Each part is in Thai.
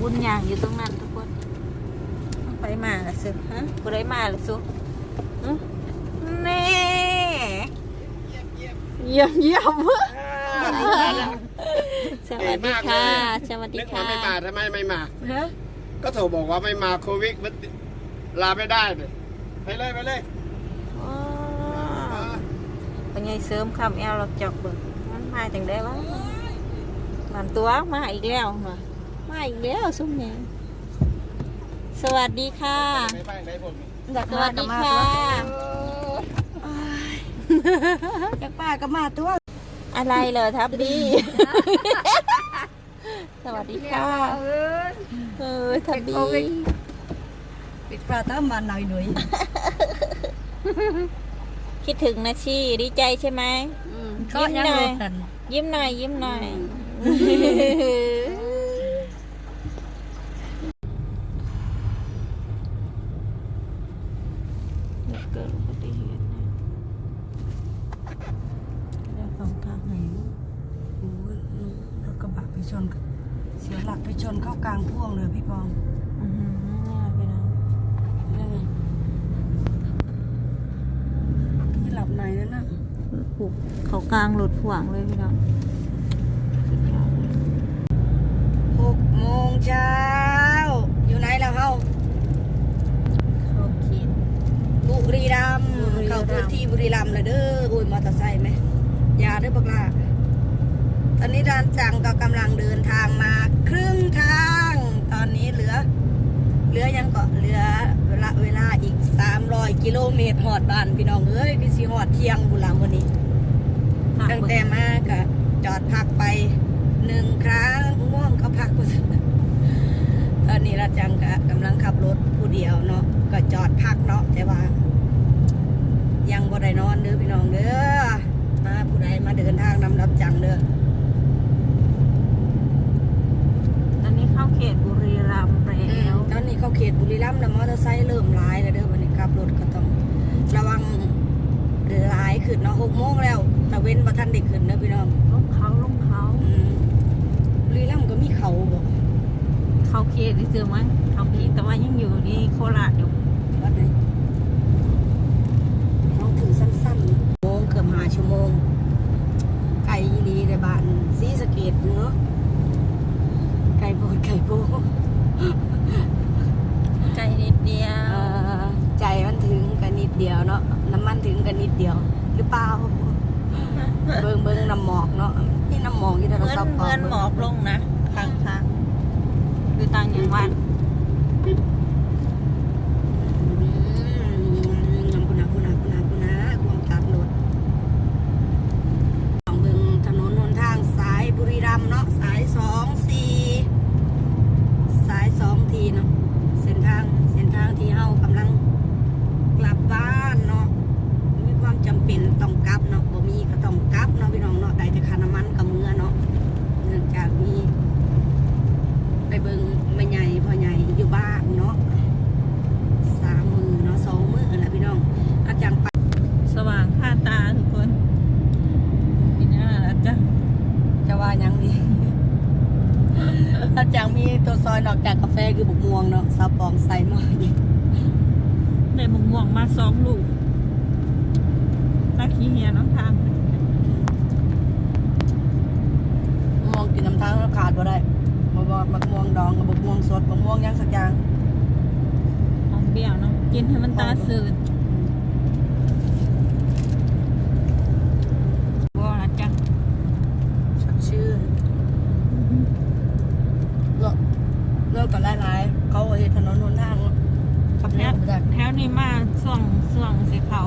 บุญอย่างอยู่ตรงนั้นทุกคนไปมาละสุฮะบุได้มาละสุหึแน่เยี่ยมเยี่ยมสวัสดีค่ะสวัสดีนึกค่ะว่าไม่มาทำไมไม่มาฮะก็โทรบอกว่าไม่มาโควิดมันลาไม่ได้เลยไปเลยไปเลยอ๋อเป็นไงเสริมคำแอลเราจอกเบิกมันมาจังได้วะมันตัวมาอีกแล้วมา มาอีกแล้วซุ่มเนี่ยสวัสดีค่ะ ไปบ้างไหนผมสวัสดีค่ะ จากป้าก็มาตัวอะไรเหรอทับดีสวัสดีค่ะ เออทับดีปิดปลาเติมมาหน่อยหน่อยคิดถึงนะชีดีใจใช่ไหม ก็ยังรถนั่นยิ้มหน่อย ยิ้มหน่อย เกิดอุบัติเหตุนะแล้วสองทางไหน โอ้ยรถกระบะไปชนกับเสียหลักไปชนเข้ากลางพ่วงเลยพี่ปอง อือหือน่าไปนะ นั่นไงที่หลับในนั่นน่ะ ผูกเขากลางหลุดผวางเลยพี่น้องสุดยอดเลย หกโมงเช้า อยู่ไหนแล้วเฮา เขาขีด บุรีรัมย์ บุรี รัมย์เข้าพื้นที่บุรีรัมย์เลยเด้อโอ้ยมอเตอร์ไซค์ไหมอย่าเด้อบักล่าตอนนี้ดานจังก็กำลังเดินทางมาครึ่งทาง ตอนนี้เหลือ เหลือยังก็เหลือเวลาเวลาอีก 300 กิโลเมตรหอดบ้านพี่น้องเอ้ยพี่สิหอดเที่ยงบุรีรัมย์วันนี้ตั้งแต่มาก็จอดพักไปหนึ่งครั้งง่วงก็พักไปสักตอนนี้ละจังก็กำลังขับรถผู้เดียวเนาะก็จอดพักเนาะแต่ว่า ยังบ่ได้นอนเด้อพี่น้องเด้อมาผู้ใดมาเดินทางนำรับจังเด้อตอนนี้เข้าเขตบุรีรัมย์แล้วตอนนี้เขาเขตบุรีรัมย์แล้วมอเตอร์ไซค์เริ่มหลายแล้วเด้อวันนี้ขับรถก็ต้องระวังหลายขึ้นเนาะหกโมงแล้วแต่เว้นประทันเด็กขึ้นเด้อพี่น้องลงเขาลงเขาอืมบุรีรัมย์ก็มีเขาบ่เขาเขตที่เจอมั้งเขาเขตแต่ว่ายังอยู่นี่โคราชอยู่วัดไหนลองถือสั้นๆโมงเกือบหาชั่วโมง ไก่ยีรีใน บ้านซีสะเกตเนาะไก่โบดไก่โบใจนิดเดียเอ่วอใจมันถึงกันนิดเดียวเนาะน้ำมันถึงกันนิดเดียว หรือเปล่าเบิ่งเบิ่งน้ำหมอกเนาะนี่น้ำหมอกที่เหเรามือนซับเหมือนหมอกลงนะทางทางคือต่างจังหวัด อืมคุณนะคุณนะคุณนะคุณนะความตัดรถ ของเบิ่งถนนหนทางสายบุรีรัมย์เนาะสายสองสี่สายสองทีเนาะเส้นทางเส้นทางที่เฮากำลังกลับบ้านเนาะมีความจำเป็นต้องกลับเนาะบ่มีก็ต้องกลับเนาะพี่น้องเนาะได้แต่ค่าน้ำมันกับเมื่อเนาะเนื่องจากมีไปเบิ่งแม่ใหญ่พ่อใหญ่อยู่บ้านเนาะสามมือเนาะสองมือแหละพี่น้องอาจารย์ไป สว่างค่าตาทุกคนนี่น่ารักจัง จะว่ายังดี อาจารย์มีตัวซอยนอกจากกาแฟคือบุกม่วงเนาะซาปองใส่มาอีก ได้บุกม่วงมาสองลูก ตาขี้เหียน้องทางม่วงกินน้ำทางแล้วขาดบ่ได้บ่บ่บักม่วงดองกับบักม่วงสดบักม่วงยังสักอย่างของเบี้ยวเนาะกินให้มันตาสื่นว่าละจัง สดชื่นเลิกเลิกกันหลายๆเขาเฮ็ดถนนหนทางขับ แถ เร็ว ว บ่ได้ แถวนี้มาส่วงส่วงสิเขา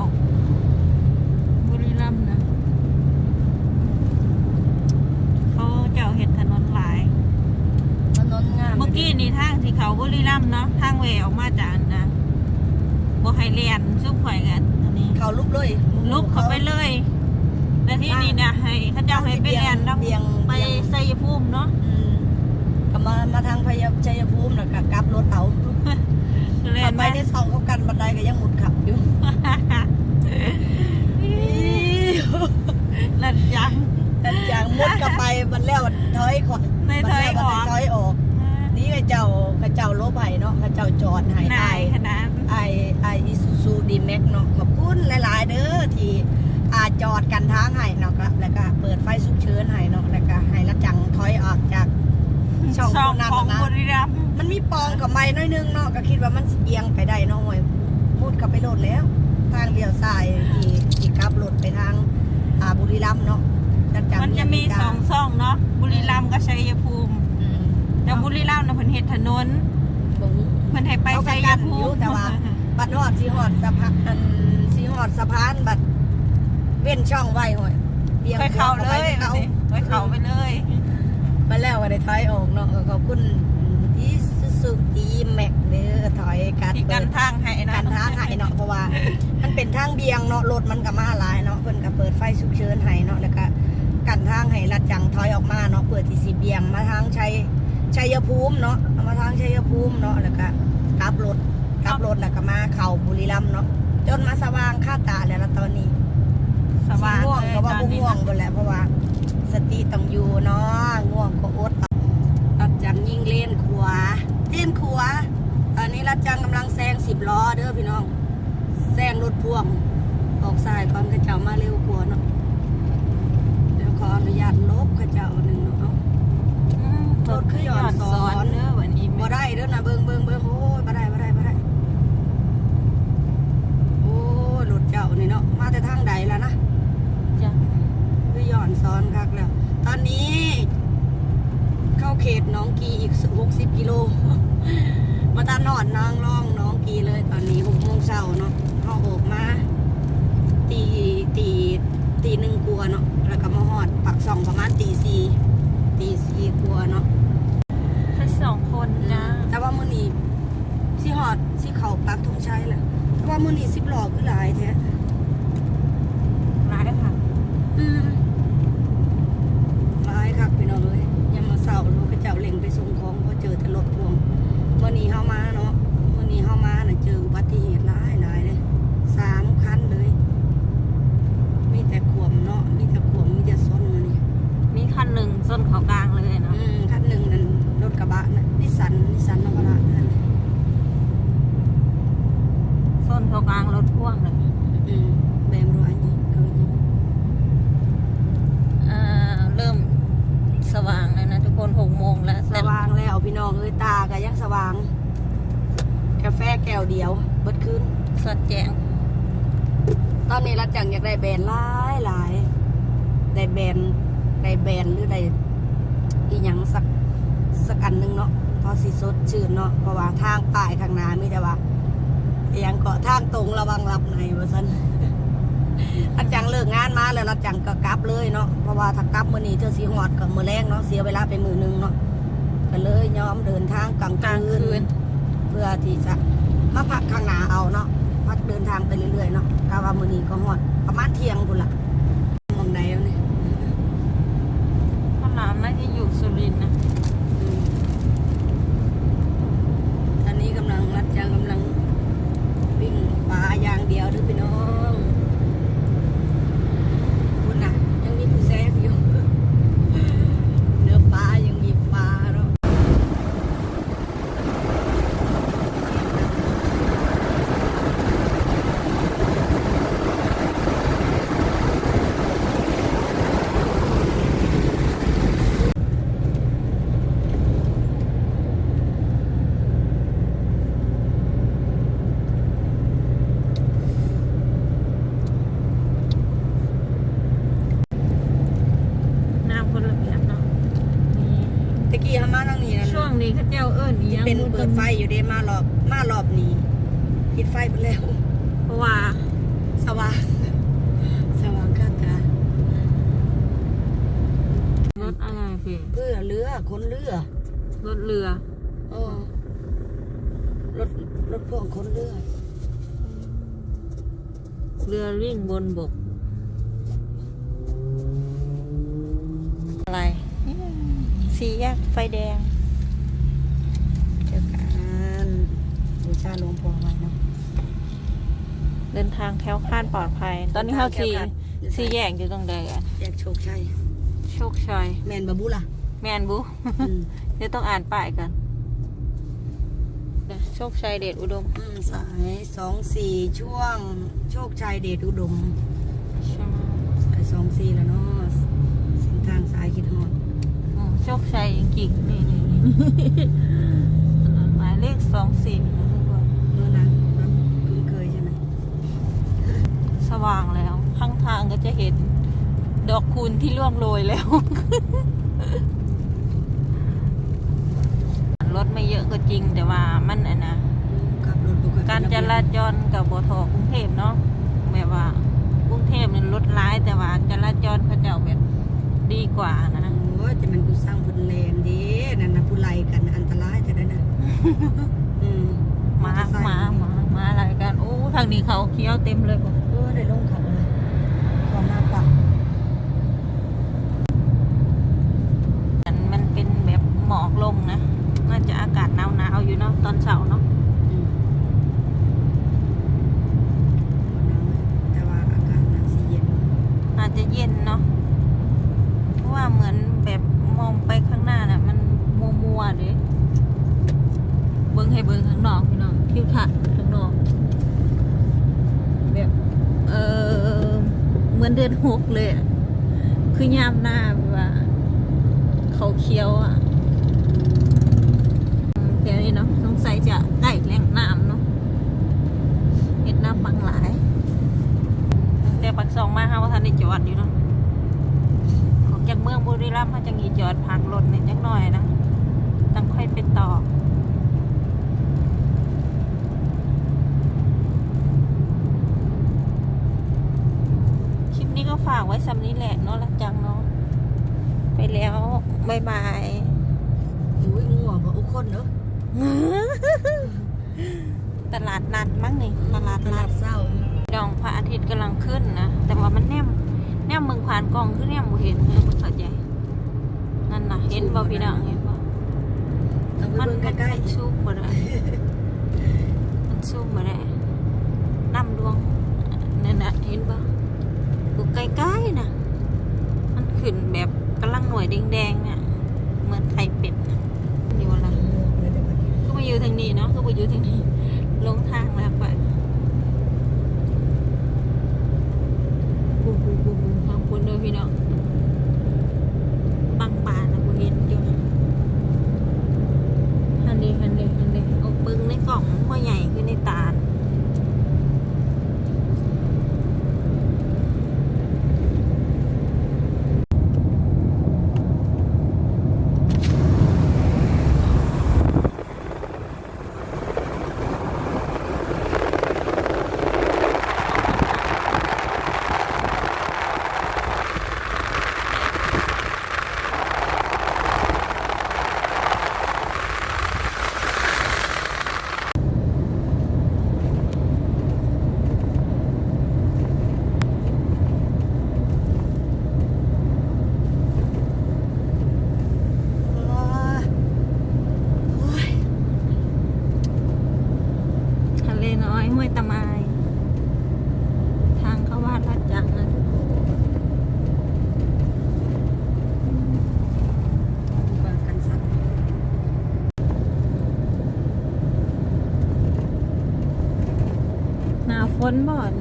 บุรีรัมย์นะเขาเจ้าเห็ดถนนหลาย ถนนงาม เมื่อกี้นี่ทางที่เขาบุรีรัมย์เนาะทางเวออกมาจากอันนะบ่ให้เรียนซุปข่อยกันอันนี้ เขาลุกเลย ลุกเขาไปเลยแล้วที่นี่เนี่ยให้เขาเจ้าให้ไปเรียนต้องเบียงไปไสยภูมิเนาะอืมก็มามาทางพยาชัยภูมิแล้วก็กลับรถเอาเรียขันบไปมาได้สองเขากันบันไดก็ยังหมุดขับอยู่นั่นจังแต่จางมุดกลับไปมันแล้วถอยขวาไม่ถอยออกถอยออก นี่ไอ้เจ้าจ้าจอดให้นายขนาดไอไออิซูซูดีแม็กเนาะขอบคุณหลาย ๆ เด้อที่อา จอดกันทางให้เนาะครับแล้วก็เปิดไฟฉุกเฉินให้เนาะแล้วก็ให้รับจังถอยออกจากช่องช่องตรงนั้นของนะบุรีรัมย์มันมีปองกับไม้น้อยนึงเนาะก็คิดว่ามันสิเอียงไปได้เนาะหวยมุดเข้าไปโลดแล้ว ทางเลี้ยวซ้ายที่ที่กลับรถไปทางอ่าบุรีรัมย์เนาะรับจังมันจะมีเยสองช่องเนาะบุรีรัมย์กับชัยภูมิอืมแต่บุรีรัมย์น่ะเพิ่นเฮ็ดถนนเบิ่งเพิ่นให้ไปเขาก็ชัยกั้นภูอยู่มิแต่ว่าบัดฮอดสีฮอดสะพานอันสีฮอดสะพานบัด เว้นช่องไว้หอยบี่ยงค่อยเข้าเลยเขาค่อยเข้าไปเลยมาแล้วก็ได้ถอยออกเนาะก็ขอบคุณอีซูซูดีแม็กเด้อถอยการที่เปิกัดนทางให้นะการทางให้เนาะเพราะว่า มันเป็นทางเบี่ยงเนาะรถมันก็มาหลายเนาะเพิ่นก็เปิดไฟฉุกเฉินให้เนาะแล้วก็กันทางให้ลัดจังถอยออกมาเนาะเปิดที่สิเบี่ยงมาทางชัยชัยภูมิเนาะมาทางชัยภูมิเนาะแล้วก็กลับรถกลับรถแล้วก็มาเข้าบุรีรัมย์เนาะจนมาสว่างค่าตาแล้วละตอนนี้ สว่างง่วงเลยก็ว่าตอนบ่นี้ง่วงบ่แหละเพราะว่า สติต้องอยู่เนาะง่วงก็อดรัดจังยิงเลนขวาเลนขวาตอนนี้รัดจังกำลังแซงสิบล้อเด้อพี่น้องแซงรถพ่วง ออกซ้ายก่อนเขาเจ้ามาเร็วกว่าเนาะเดี๋ยวขออนุญาตลบเขาเจ้าหนึ่งเนาะเอาอืมรถคือหย่อนสอนเด้อวันนี้บ่ได้เด้อนะเบิ่งเบิ่งเบิ่งโอ้ยบ่ได้บ่ได้บ่ได้โอ้ยรถเจ้านี่เนาะมาแต่ทางใดแล้วนะ จ้ะ คือหย่อนซ้อนคักแล้ว ตอนนี้ เข้าเขตหน้อง กีอีกหกสิบกิโล มาตานอดนางร่องหน้องกีเลยตอนนี้หกโมงเช้าเนาะเขาออกมา ตีตีตีหนึ่งกลัวาเนาะแล้วก็มาหอดปักสองประมาณตีสี่ตีสี่กลัวาเนาะแค่สองคนจ้าแต่ว่ามื้อนี้สิหอดสิเข่าปักธงชัยแหละแต่ว่ามื้อนี้สิบหลอกคือหลายแท้ ร้ายค่ะ อืมร้ายคักพี่น้องเลยยังมาเศร้าลูกกระเจ้าเล็งไปส่งของเพราะเจอแต่รถพ่วงเมื่อนี้เข้ามาเนาะเมื่อนี้เข้ามาน่ะเจออุบัติเหตุหลายหลายเลยสามคันเลย มีแต่ขวมเนาะมีแต่ขวมมีแต่ซ้นมานี่ มีคันหนึ่งส้นเขากลางเลยเนาะ อืมคันหนึ่งนั่นรถกระบะนะนิสสันนิสสันนวรานั่นน่ะ ส้นเขากลางรถพ่วงเลย อืมแบงร้อยนี่เขายิง อ่าเริ่มสว่างแล้วนะทุกคนหกโมงแล้ว ส แต่ ว่างแล้วพี่น้องเอ้ย ตาก็ยังสว่าง กาแฟแก้วเดียวเบิดคืนสดแจง ตอนนี้รัดจังอยากได้แบรนด์หลายหลายได้แบรนด์ได้แบรนด์หรือได้อีหยังสักสักอันหนึงเนาะพอสิสดชื่นเนาะเพราะว่าทางป้ายข้างหน้ามีแต่ว่าอหยังเกาะทางตรงระวังรับในว่าซั่นรัดจังเลิกงานมาแล้วรัดจังก็กลับเลยเนาะเพราะว่าถ้ากลับมื้อนี้เธอสิฮอดกับมื้อแรงเนาะเสียเวลาไปมื้อนึงเนาะ ก็เลยยอมเดินทางกลางกลางคืคืนนเพื่อที่จะมาพักข้างหน้าเอาเนาะพักเดินทางไปเรื่อยๆเนาะกาว่ามื้อนี้ก็ฮอดประมาณเที่ยงพุ่นละมองใดแล้วนี่ ข้าวหลามน่าจะอยู่สุรินทร์นะ อืมตอนนี้กำลังรัดจังกำลังวิ่งป่าอย่างเดียวเด้วยพี่น้องคุณน่ะ ยังมีผู้แซกอยู่ เนื้อปลายังมีปลาเนาะ น้ำคนละแบบเนาะนี่ ตะกี้เขามาทางนี้นะ ช่วงนี้เขาเจ้าเอิ้น อีหยังเป็นบ่เปิดไฟอยู่เด้มารอบมารอบนี้ปิดไฟไปแล้ว เพราะว่าสว่างสว่างข้างตารถอะไรพี่เพื่อเรือคนเรือรถเรือเออรถรถพ่วงคนเรือ เรือวิ่งบนบก อะไร สีแยกไฟแดง เจอกันบูชา หลวงพ่อไว้เนาะ เดินทางแถวคลาดปลอดภัย ตอนนี้เขาขี่สี่แยกอยู่ตรงใดกันแยกโชคชัย โชคชัย แมนบาบุล่ะ แมนบุอืมเดี๋ยวต้องอ่านป้ายกันนะโชคชัยเดชอุดมอืมสายสองสี่ช่วงโชคชัยเดชอุดม ใช่ไหมสายสองสี่แล้วเนาะเส้นทางสายคิดฮอดอ๋อโชคชัยจริงๆนี่นี่นี่อันนั้นหมายเลขสองสี่ นะทุกคนเมื่อนั้นนั้นคุ้นเคยใช่ไหมสว่างแล้ว ข้างทางก็จะเห็น ดอกคูณที่ร่วงโรยแล้ว รถไม่เยอะก็จริงแต่ว่ามันอะนะขับรถปกติการจราจรกับบทกรุงเทพเนาะแบบว่ากรุงเทพเนี่ยรถร้ายแต่ว่าจราจรเขาเจ้าแบบดีกว่านะโอ้ยจะมันกูสร้างบนเลนเดีนั่นนะผู้ไล่กันอันตรายจะได้นะอื มามามามาอะไรกัน โอ้ทางนี้เขาเคี้ยวเต็มเลยบอก เออได้ลงเขาเลยขอมาปัก มันมันเป็นแบบหมอกลงนะน่าจะอากาศหนาวหนาวๆอยู่เนาะตอนเช้าเนาะ อืมแต่ว่าอากาศน่าสิเย็น อาจจะเย็นเนาะเพราะว่าเหมือนแบบมองไปข้างหน้าน่ะ มันมัวมัวๆเลยเบิ้งให้เบิ้งข้างนอกพี่น้องทิวทัศน์ข้างนอก แบบเออเหมือนเดือนหกเลยอะคือยามหน้าแบบว่า เขาเคี้ยวอะอืมเดี๋ยวนี้เนาะสงสัยจะใกล้แหล่งน้ำเนาะเห็ดน้ำปังหลายตั้งแต่ปักซองมาห้าว่าทันได้จอดอยู่เนาะออกจาก เมืองบุรีรัมย์เขาจะงีจอดพักรถในอยจักหน่อยนะต้องค่อยไปต่อคลิปนี้ก็ฝากไว้สำนี้แหละเนาะละจังเนาะไปแล้วบายบายอุ้ยงัวบ่อุคนเนอะตลาดนัดมั้งนี่ตลาดตนัลาดดเศร้าดองพระอาทิตย์กำลังขึ้นนะ แต่ว่ามันแนมแนมมึงผ่านกล้องคือแนมบ่เห็นเออบ่เข้าใจ นั่นน่ะเห็นบ่พี่น้องเห็นบ่ต้องไปมันเบิ่งใกล้มันซูมบ่ได้มันซูมบ่ได้น้ำดวงนั่นน่ะเห็นบ่กูใกล้ๆน่ะมันขึ้นแบบกำลังหน่วยแดงๆเนี่ยเหมือนไข่เป็ดน่ะนี่ว่าอะไรๆเลยแต่บัดนี้ก็มาอยู่ทางนี้เนาะก็มาอยู่ทางนี้ลงทางแล้วไปบูบูบูบูทางคุณเด้อพี่น้องบางป่านะบูเห็นอยู่ฮันเดฮันเดฮันเดโอ้ปึงในกล่องพ่อใหญ่คือในตาลทะเลน้อยห้วยตะไมายทางเข้าวัดวัดจักรนะทุกคน บางกันสัตว์ ห นาฝนบ่อน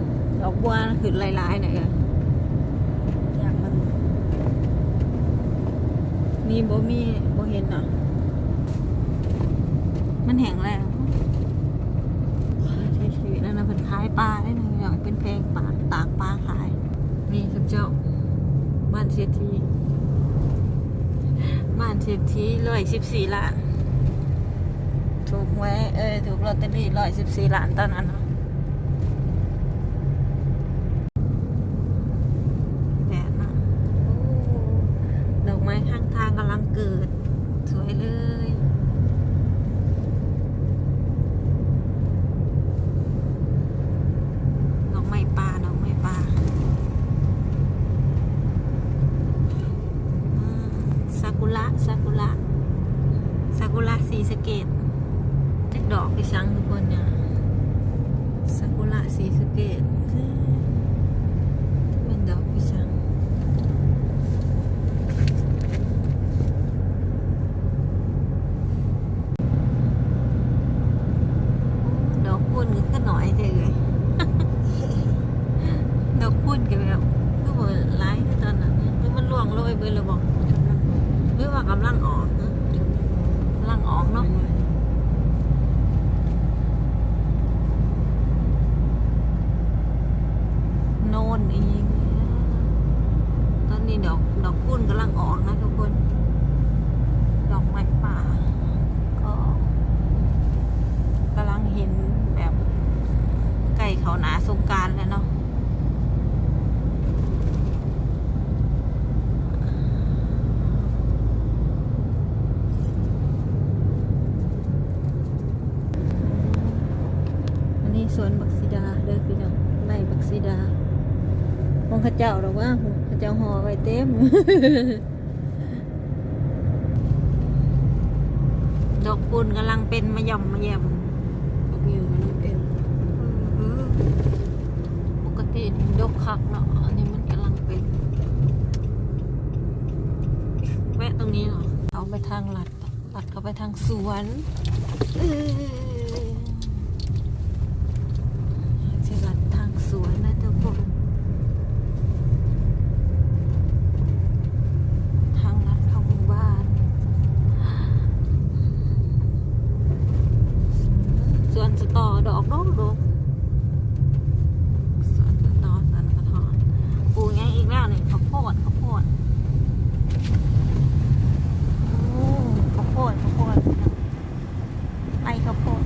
ดอกบัวขึ้นหลายๆหน่อยอะอย่างมันมีบ่มีบ่เห็นอะมันแห้งแรงใช้ชีวิตนั่นนะเป็นขายปลาได้หนึ่งอย่างเป็นแพงปลาตากปลาขาย นี่ครับเจ้าบ้านเศรษฐีบ้านเศรษฐีร้อยสิบสี่ล้านถูกไว้เออถูกลอตเตอรี่ร้อยสิบสี่ล้านตอนนั้นเนาะแบบนั้นโอ้ดอกไม้ข้างทางกำลังเกิด สวยเลย ดอกไม้ป่าดอกไม้ป่าอืมซากุระซากุระซากุระสีสะเกตเด็กดอกพี่ช้างทุกคนเนี่ยซากุระสีสะเกตเป็นดอกพี่ช้าง เนาะโนนอีกตอนนี้ดอกดอกพุ่นกำลังออกนะทุกคน ดอกไม้ป่า ก็กำลังเห็นแบบใกล้ เขาหนาสงการแล้วเนาะอันนี้สวนบักซีดาเด้อพี่น้องไร่บักซีดาของข้าเจ้าหรอว่าข้าเจ้าห่อไว้เต็มดอกปุนกำลังเป็นมะยำมะแยม ก็มีอยู่มันเป็น ปกตินี่ ดกคักเนาะอันนี้มันกำลังเป็นแวะตรงนี้เหรอเอาไปทางลัดลัดเข้าไปทางสวนเออจะลัดทางสวนนะทุกคนทางลัดเข้าหมู่บ้าน สวนสตอดอกดอกดอกสวนสตอสวนกระถอนปลูกยังอีกแล้วเนี่ยข้าวโพดข้าวโพดโอ้ข้าวโพดข้าวโพดไร่ข้าวโพด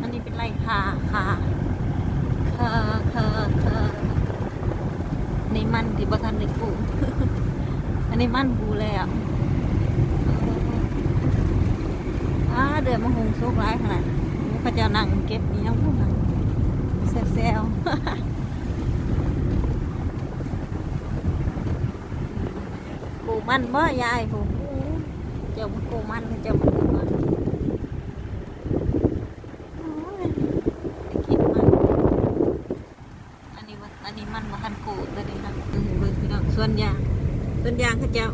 อันนี้เป็นไร่คาคาคาคาคาในมันที่บัทันในปลูก อันนี้มันปลูกแล้ว อ้าเดือนมะฮงโชคร้ายขนาดนี้ พระเจ้านั่งเก็บนี่ยังพูดนแซวปลูกมันบ่ยายผมเจ้ามาปลูกมันเจ้าปลูกมันโอ้นมันอันนี้อันนี้มันมาทันโกดตัวนี้นะดูเบิ่งพี่น้องส่วนยางส่วนยางข้าเจ้า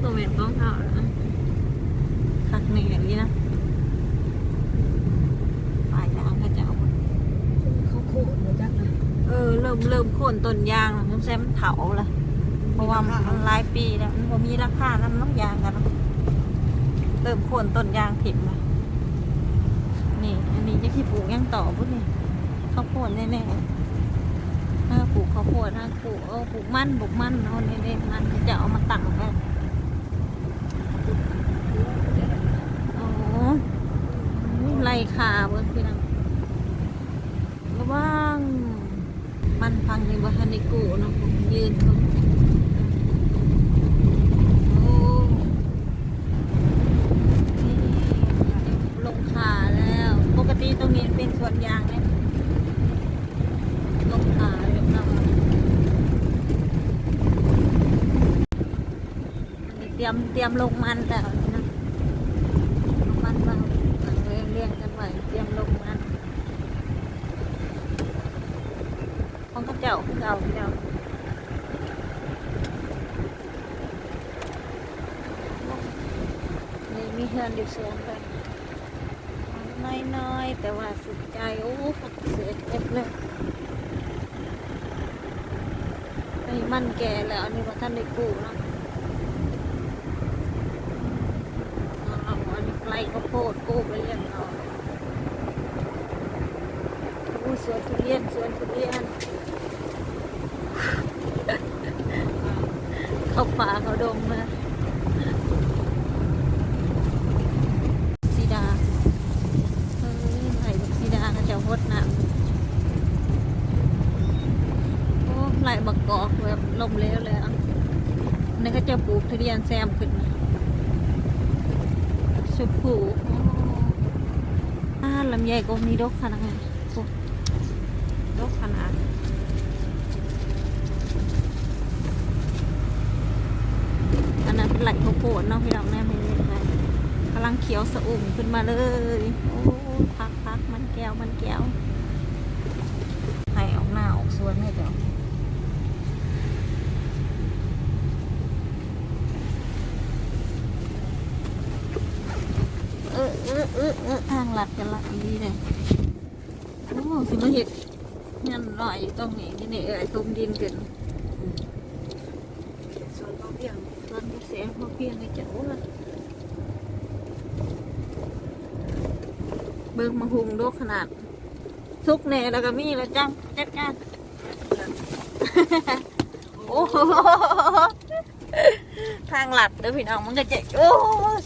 ตัวเหม็นของเขาแล้วคักหนึ่งอย่างนี้นะปลายยางก็จะเอา เขาโคตรเลยจักนะ เริ่มเริ่มโค่นต้นยางแล้วมันแซมเถาละเพราะว่ามันหลายปีแล้วมันบ่มีราคาน้ำน้ำยางกันเริ่มโค่นต้นยางถิ่มละนี่อันนี้จะที่ปลูกยังต่อพุ่นนี่ข้าวโพดแน่ๆถ้าปลูกข้าวโพดถ้าปลูกเออปลูกมันปลูกมันเอาเน่ๆมันจะเอามาตั้งกันโอ้ยไล่ขาเบิ่งพี่น้องระวัง มันพังในบัทนในกูนาะผมยืนตรงโอ้นี่ลงขาแล้ว ปกติตรงนี้เป็นสวนยางเนี่ยลงขาเรียบร้อยอันนี้เตรียมเตรียมลงมันแต่เอานี่นะลงมันมาเรียงเรียงกันไว้เตรียมลงมัน ของข้า เจ้าเจ้าพี่เจ้านี่มีเฮือนอยู่สวนกันน้อยน้อยๆแต่ว่าสุดใจโอ้เสียเจ็บเลยไอ้มันแก่แล้วอันนี้ว่าท่านได้กู้เนาะเอาอันนี้ไกลข้าวโพดกู้ไปเรียบร้อยโอ้สวนทุเรียนสวนทุเรียน เขาป่าเขาดงมาสีดาเออไหลสีดาเขาจะหดน้ำโอ้ไหลบักกอกแบบลมเล้วแล้วนี่ก็จะปลูกทุเรียนแซมขึ้นมาชุบผูอ้าลำไยก็มีดกขนาดไหนโอ้ดกขนาด อันนั้นเป็น ไหลข้าวโพดเนาะพี่น้องแน่ไม่ได้ไหลกำลังเขียวสะอุ่มขึ้นมาเลย โอ้พักพักมันแก้วมันแก้วให้ออกหน้าออกสวนให้เดี๋ยวเออเออเออเออทางหลัดกันละดีเลยโอ้สิมาเห็ดเงินลอยอยู่ตรงนี้ที่นี่เอ้ยตุ้มดินขึ้น ส่วนข้าวโพพียงสวนเกษตรพอเพียงในจังหวัดเบิ่งมาหุงโดกขนาด ซุกแหน่แล้วก็มีแล้วจังจัดการโอ้โหทางหลัดเด้อพี่น้องมันก็เจ๊โอ้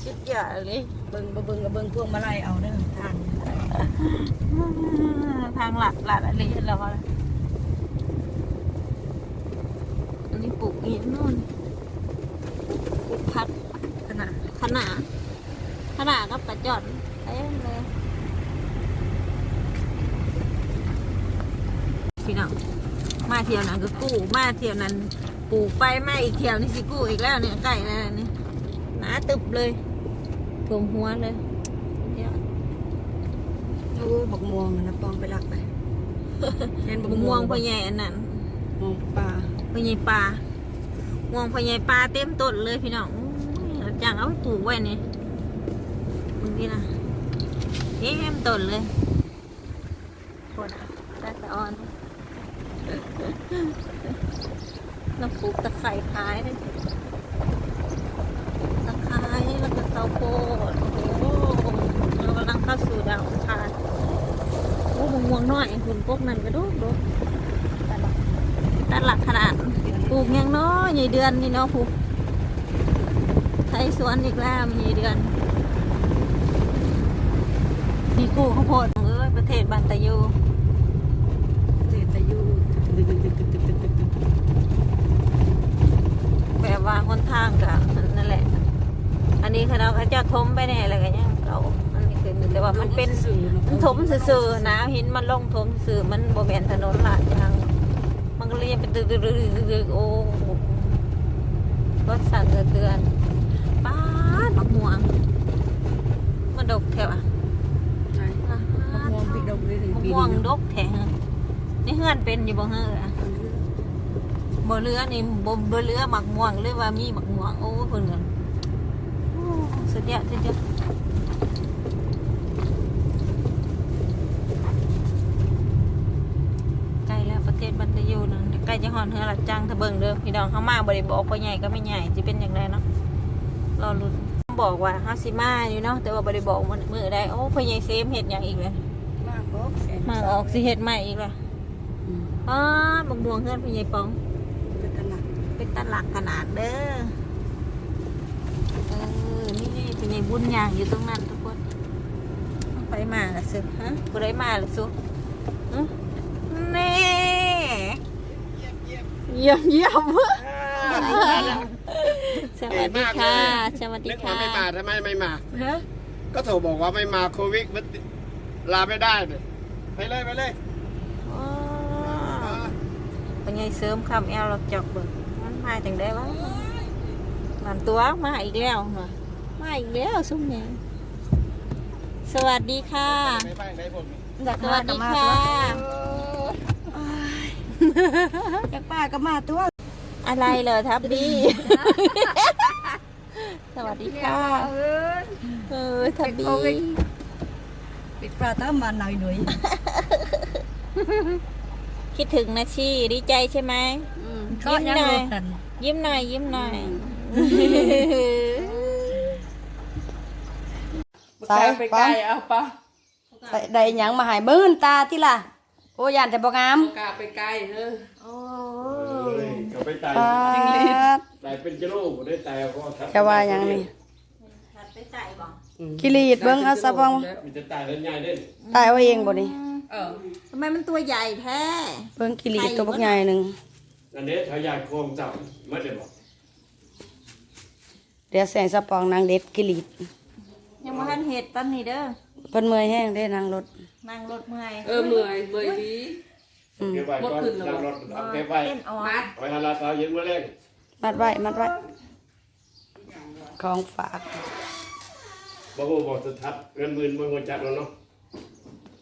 สุดยอดเลยเบิ่งบ่เบิ่งกับเบิ่งพวกมาไล่เอาเด้อทางทางหลัดหลัดอะไรแล้วอะอันนี้ปลูกอีกนู่น ปลูกพัดขนาดขนาดขนาดก็ปะจอดเต็มเลยพี่น้องมาเที่ยวนั้นก็กู้มาเที่ยวนั้นปลูกไปมาอีกเที่ยวนี่สิกู้อีกแล้วเนี่ยใกล้แล้วนี่หนาตึบเลยถ่วมหัวเลยเดี๋ยโอ้บักม่วงนะปองไปหลักไปเห็นบักม่วงงพ่อใหญ่อันนั้นม่วงปลาพ่อใหญ่ปลา ม่วงพ่อใหญ่ปลาเต็มต้นเลยพี่น้องอุ้ยเอาจังเอาไปปลูกไว้นี่มึงนี่นะเต็มต้นเลยปวดตาสะออนแล้วปลูกตะไคร้ขายเลยตะไคร้แล้วก็เตาโพดโอ้โหเรากำลังเข้าสู่ดาวอังคารโอ้มะม่วงน้อยคุณพวกนั้นก็ดูดู ตัดหลักขนาดปลูกยังน้อยยี่เดือนนี่เนาะผูกไทยสวนอีกแล้วยี่เดือนนี่กูข้าวโพดเอ้ประเทศบันตะยูประเทศตะยูแบบว่าคนทางกันนั่นแหละ อันนี้คือเราเขาจะทมไปแน่อะไรกันเนี่ยเราอันนี้คือแต่ว่ามันเป็นถมสื่อๆนะหินมันลงถมสื่อมันโบแบนถนนลาดยาง เลยเป็นตึกๆโอ้รถสั่นสะเทือนป้าดมะม่วงมันดกแถวอะไหมักม่วงปีดกเลยนี่มะม่วงดกแข็งนี่เฮือนเป็นอยู่บ่เฮืออะบ่เรือนี่บ่บ่เรือหมักม่วงหรือว่ามีหมักม่วงโอ้เพิ่นกันสุดยอดสุดยอดใกล้แล้วประเทศบันตะยูนั่นใกล้ จะฮอนเฮือละจังถ้าเบิ่งเด้อพี่น้องเขามาบ่ได้บอกว่าใหญ่ก็ไม่ใหญ่สิเป็นจังไดเนาะรอลุ้นบอกว่าเฮาสิมาอยู่เนาะแต่ว่าบ่ได้บอกมื้อมื้อใดโอ้พ่อใหญ่เซมเฮ็ดหยังอีกเลยมากบอกมาออกสิเฮ็ดใหม่อีกแล้วอืมอ๋อบักม่วงเฮือนพี่ใหญ่ปอง เป็นตลาดเป็นตลักขนาดเด้อเออนี่พี่ใหญ่บุญอย่างอยู่ตรงนั้นทุกคนไปมาละสุฮะกูได้มาละสุฮะเน่ เยี่ยมเยี่ยมสวัสดีค่ะสวัสดีนึกค่ะว่าไม่มาทำไมไม่มา ฮะก็โทรบอกว่าไม่มาโควิดมันลาไม่ได้เลยไปเลยไปเลยอ๋อเป็นไงเสริมคำแอลเราจอกเบิกมันมาจังได้วะมันตัวมาอีกแล้วเหรอมาอีกแล้วซุ่มเนี่ยสวัสดีค่ะ ไปบ้างได้ผมอยากสมาวัสก็ดีมาค่ะตัวอ ยากป้าก็มาตัวอะไรเหรอทับดีสวัสดีค่ะ เออทับดีปิดปลาเติมมาหน่อยหน่อยคิดถึงนะชีดีใจใช่ไหมก็ยังรถนั่นยิ้มหน่อยยิ้มหน่อยสายไปไกลเอาปะใส่ได้หยังมาใหายบื้นตาที่ล่ะ โอ้ยานแต่บ่งามกาไปไกลเออโอ้ก็ไปตายปาดตายเป็นกิโลผมได้ตายก็ทับจะว่าหยังนี่ถัดไปใส่บ่กิรีดเบิ่งเอาซะบ่มันจะตายแล้วใหญ่เด่นตายเอาเองบ่นี่เออทำไมมันตัวใหญ่แท้เบิ่งกิรีดตัวบักใหญ่หนึงอันนี้ทายาทโคมจับไม่ได้บอกเดี๋ยวแสงสะปองนางเด็ดกิรีดยังมาทันเห็ดปั้นนี่เด้อเพิ่นเมื่อยแห้งได้นางรถ นั่งรถเมื่อยเออเมื่อยเมื่อยดีอืมเก็บไว้ก็นั่งรถเอาเก็บไว้เต้นออกมัดไว้ทาราตาเย็นมาเล่นมัดไว้มัดไว้ของฝากบ่ฮู้บอกสุดทับเงินหมื่นบ่ฮู้จักแล้วเนาะ